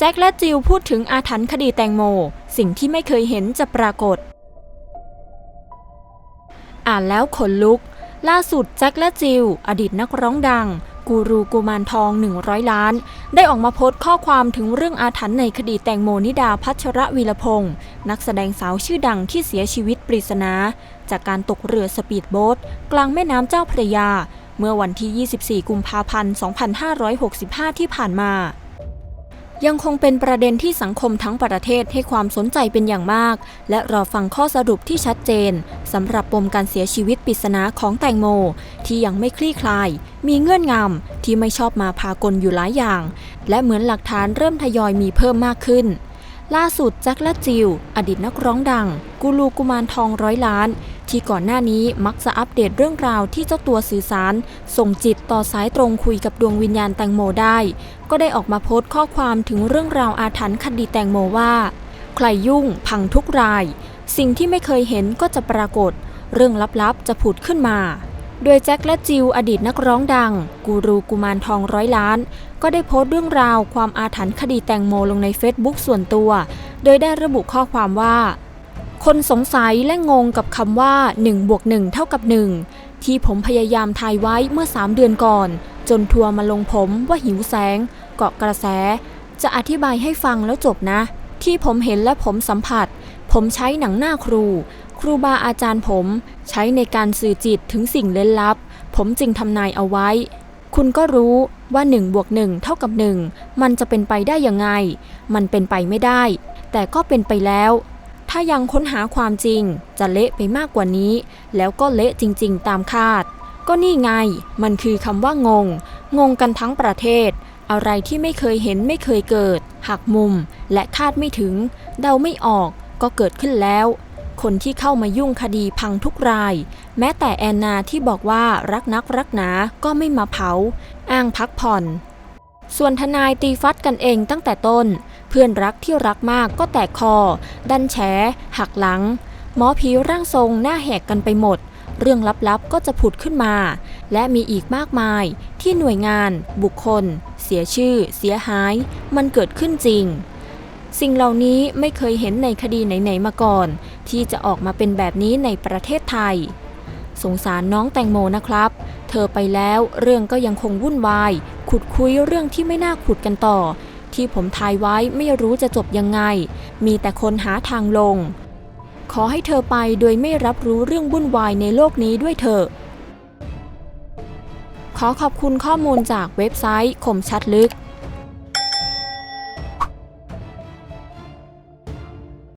แจ็คและจิลพูดถึงอาถรรพ์คดีแตงโม สิ่งที่ไม่เคยเห็นจะปรากฏ อ่านแล้วขนลุก ล่าสุดแจ็คและจิลอดีตนักร้องดัง กูรูกุมารทอง 100 ล้าน ได้ออกมาโพสต์ข้อความถึงเรื่องอาถรรพ์ในคดีแตงโมนิดาพัชระวีรพงศ์นักแสดงสาวชื่อดังที่เสียชีวิตปริศนา จากการตกเรือสปีดโบ๊ทกลางแม่น้ำเจ้าพระยา เมื่อวันที่ 24 กุมภาพันธ์ 2565 ที่ผ่านมา ยังคงเป็นประเด็นที่สังคมทั้งประเทศให้ความสนใจเป็นอย่างมาก และรอฟังข้อสรุปที่ชัดเจนสำหรับปมการเสียชีวิตปริศนาของแตงโม ที่ยังไม่คลี่คลาย มีเงื่อนงำที่ไม่ชอบมาพากลอยู่หลายอย่าง และเหมือนหลักฐานเริ่มทยอยมีเพิ่มมากขึ้น ล่าสุดแจ็คและจิลอดีตนักร้องดัง กูรูกุมารทองร้อยล้าน ที่ก่อนหน้านี้มักจะอัปเดตเรื่องราวที่เจ้าตัวสื่อสาร ส่งจิตต่อสายตรงคุยกับดวงวิญญาณแตงโมได้ ก็ได้ออกมาโพสต์ข้อความถึงเรื่องราวอาถรรพ์คดีแตงโมว่า ใครยุ่ง พังทุกราย สิ่งที่ไม่เคยเห็นก็จะปรากฏ เรื่องลับๆจะผุดขึ้นมา โดยแจ็คและจิลอดีตนักร้องดัง กูรูกุมารทองร้อยล้าน ก็ได้โพสต์เรื่องราวความอาถรรพ์คดีแตงโมลงในเฟซบุ๊กส่วนตัว โดยได้ระบุข้อความว่า คนสงสัยและงงกับคำว่า1บวก1เท่ากับ 1 ที่ผมพยายามทายไว้เมื่อ 3 เดือนก่อน จนทัวร์มาลงผมว่าหิวแสง เกาะกระแส จะอธิบายให้ฟังแล้วจบนะ ที่ผมเห็นและผมสัมผัส ผมใช้หนังหน้าครู ครูบาอาจารย์ผม ใช้ในการสื่อจิตถึงสิ่งเล้นลับ ผมจึงทำนายเอาไว้ คุณก็รู้ว่า1บวก1เท่ากับ 1 มันจะเป็นไปได้ยังไง มันเป็นไปไม่ได้ แต่ก็เป็นไปแล้ว ถ้ายังค้นหาความจริง จะเละไปมากกว่านี้ แล้วก็เละจริงๆ ตามคาด ก็นี่ไง มันคือคำว่างง งงกันทั้งประเทศ อะไรที่ไม่เคยเห็นไม่เคยเกิด หักมุม และคาดไม่ถึง เดาไม่ออกก็เกิดขึ้นแล้ว คนที่เข้ามายุ่งคดีพังทุกราย แม้แต่แอนนาที่บอกว่ารักนักรักหนาก็ไม่มาเผา อ้างพักผ่อน ส่วนทนายตีฟัดกันเองตั้งแต่ต้น เพื่อนรักที่รักมากก็แตกคอ ดันแฉ หักหลัง หมอผีร่างทรงหน้าแหกกันไปหมด เรื่องลับๆก็จะผุดขึ้นมา และมีอีกมากมายที่หน่วยงาน บุคคล เสียชื่อ เสียหาย มันเกิดขึ้นจริง สิ่งเหล่านี้ไม่เคยเห็นในคดีไหนๆมาก่อน ที่จะออกมาเป็นแบบนี้ในประเทศไทย สงสารน้องแตงโมนะครับ เธอไปแล้วเรื่องก็ยังคงวุ่นวาย ขุดคุยเรื่องที่ไม่น่าขุดกันต่อ ที่ผมทายไว้ไม่รู้จะจบยังไง มีแต่คนหาทางลง ขอให้เธอไปโดยไม่รับรู้เรื่องวุ่นวายในโลกนี้ด้วยเถอะ ขอขอบคุณข้อมูลจากเว็บไซต์คมชัดลึก